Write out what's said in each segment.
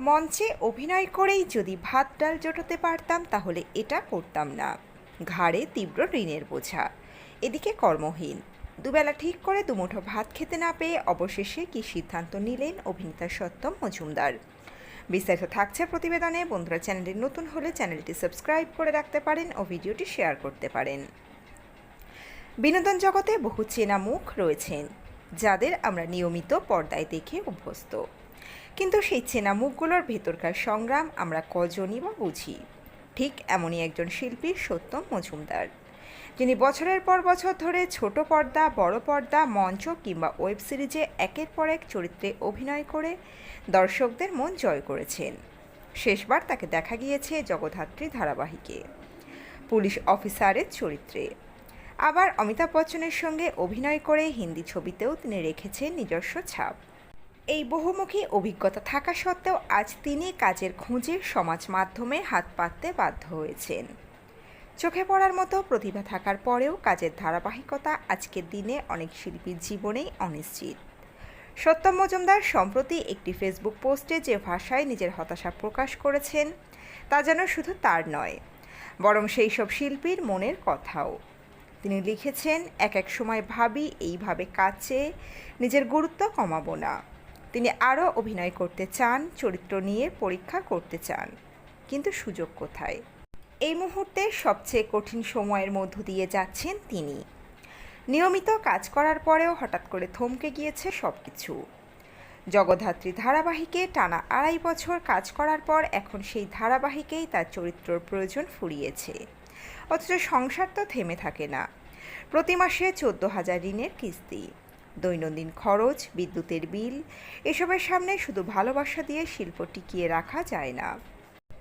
মঞ্চে অভিনয় করেই যদি ভাত ডাল জোটাতে পারতাম, তাহলে এটা করতাম না। ঘাড়ে তীব্র ঋণের বোঝা। এদিকে কর্মহীন। দুবেলা ঠিক করে দুমুঠো ভাত খেতে না পেয়ে অবশেষে কী সিদ্ধান্ত নিলেন অভিনেতা সত্যম মজুমদার? বিস্তারিত থাকছে প্রতিবেদনে। বন্ধুরা চ্যানেলটি নতুন হলে চ্যানেলটি সাবস্ক্রাইব করে রাখতে পারেন ও ভিডিওটি শেয়ার করতে পারেন। বিনোদন জগতে বহু চেনা মুখ রয়েছেন, যাদের আমরা নিয়মিত পর্দায় দেখে অভ্যস্ত। কিন্তু সেই চেনা মুখগুলোর ভেতরকার সংগ্রাম আমরা কজনই বা বুঝি। ঠিক এমনই একজন শিল্পী সত্যম মজুমদার, যিনি বছরের পর বছর ধরে ছোট পর্দা, বড় পর্দা, মঞ্চ কিংবা ওয়েব সিরিজে একের পর এক চরিত্রে অভিনয় করে দর্শকদের মন জয় করেছেন। শেষবার তাকে দেখা গিয়েছে জগদ্ধাত্রী ধারাবাহিকে। পুলিশ অফিসারের চরিত্রে। আবার অমিতাভ বচ্চনের সঙ্গে অভিনয় করে হিন্দি ছবিতেও তিনি রেখেছেন নিজস্ব ছাপ। এই বহুমুখী অভিজ্ঞতা থাকা সত্ত্বেও আজ তিনি কাজের খোঁজে সমাজ মাধ্যমে হাত পাততে বাধ্য হয়েছেন। চোখে পড়ার মতো প্রতিভা থাকার পরেও কাজের ধারাবাহিকতা আজকের দিনে অনেক শিল্পীর জীবনেই অনিশ্চিত। সত্যম মজুমদার সম্প্রতি একটি ফেসবুক পোস্টে যে ভাষায় নিজের হতাশা প্রকাশ করেছেন, তা যেন শুধু তার নয়, বরং সেই সব শিল্পীর মনের কথাও। তিনি লিখেছেন, এক এক সময় ভাবি, এইভাবে কাছে নিজের গুরুত্ব কমাবো না। তিনি আরও অভিনয় করতে চান, চরিত্র নিয়ে পরীক্ষা করতে চান। কিন্তু সুযোগ কোথায়? এই মুহূর্তে সবচেয়ে কঠিন সময়ের মধ্য দিয়ে যাচ্ছেন তিনি। নিয়মিত কাজ করার পরেও হঠাৎ করে থমকে গিয়েছে সব কিছু জগদ্ধাত্রী ধারাবাহিকে টানা আড়াই বছর কাজ করার পর এখন সেই ধারাবাহিকেই তার চরিত্রর প্রয়োজন ফুরিয়েছে। অথচ সংসার তো থেমে থাকে না। প্রতি মাসে চোদ্দ হাজার ঋণের কিস্তি। দৈনন্দিন খরচ, বিদ্যুতের বিল, এসবের সামনে শুধু ভালোবাসা দিয়ে শিল্প টিকিয়ে রাখা যায় না।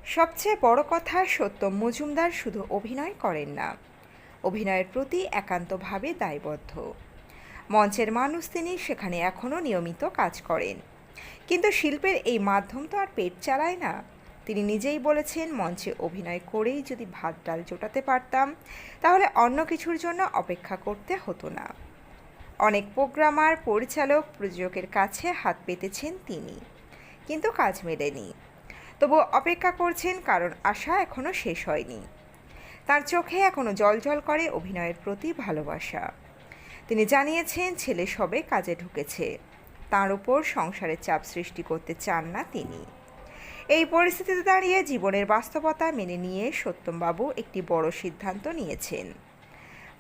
সবচেয়ে বড় কথা, সত্যম মজুমদার শুধু অভিনয় করেন না। অভিনয়ের প্রতি একান্তভাবে দায়বদ্ধ। মঞ্চের মানুষ তিনি সেখানে এখনও নিয়মিত কাজ করেন। কিন্তু শিল্পের এই মাধ্যম তো আর পেট চালায় না। তিনি নিজেই বলেছেন, মঞ্চে অভিনয় করেই যদি ভাত ডাল জোটাতে পারতাম, তাহলে অন্য কিছুর জন্য অপেক্ষা করতে হতো না। অনেক প্রোগ্রামার, পরিচালক, প্রযোজকের কাছে হাত পেতেছেন তিনি। কিন্তু কাজ মেলেনি। তবু অপেক্ষা করছেন কারণ আশা এখনও শেষ হয়নি। তার চোখে এখনও জল করে অভিনয়ের প্রতি ভালোবাসা। তিনি জানিয়েছেন, ছেলে সবে কাজে ঢুকেছে। তার উপর সংসারের চাপ সৃষ্টি করতে চান না তিনি। এই পরিস্থিতিতে দাঁড়িয়ে জীবনের বাস্তবতা মেনে নিয়ে সত্যমবাবু একটি বড় সিদ্ধান্ত নিয়েছেন।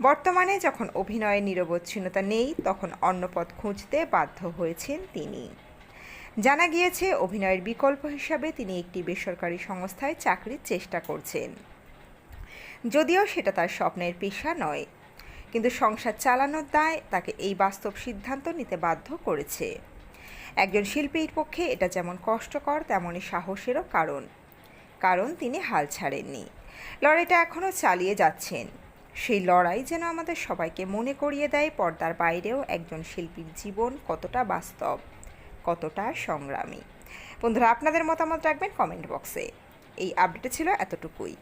বর্তমানে যখন অভিনয়ে নিরবচ্ছিন্নতা নেই, তখন অন্য পথ খুঁজতে বাধ্য হয়েছেন তিনি। জানা গিয়েছে, অভিনয়ের বিকল্প হিসাবে তিনি একটি বেসরকারি সংস্থায় চাকরির চেষ্টা করছেন। যদিও সেটা তার স্বপ্নের পেশা নয়, কিন্তু সংসার চালানোর দায় তাকে এই বাস্তব সিদ্ধান্ত নিতে বাধ্য করেছে। একজন শিল্পীর পক্ষে এটা যেমন কষ্টকর তেমনই সাহসেরও কারণ কারণ তিনি হাল ছাড়েননি। লড়াইটা এখনও চালিয়ে যাচ্ছেন। সেই লড়াই যেন আমাদের সবাইকে মনে করিয়ে দেয় পর্দার বাইরেও একজন শিল্পীর জীবন কতটা বাস্তব, কতটা সংগ্রামী। বন্ধুরা, আপনাদের মতামত রাখবেন কমেন্ট বক্সে এই আপডেটে ছিল এতটুকুই।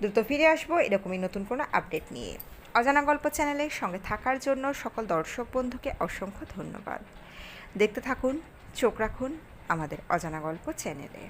দ্রুত ফিরে আসব এরকমই নতুন কোনো আপডেট নিয়ে। অজানা গল্প চ্যানেলের সঙ্গে থাকার জন্য সকল দর্শক বন্ধুকে অসংখ্য ধন্যবাদ। দেখতে থাকুন, চোখ রাখুন আমাদের অজানা গল্প চ্যানেলে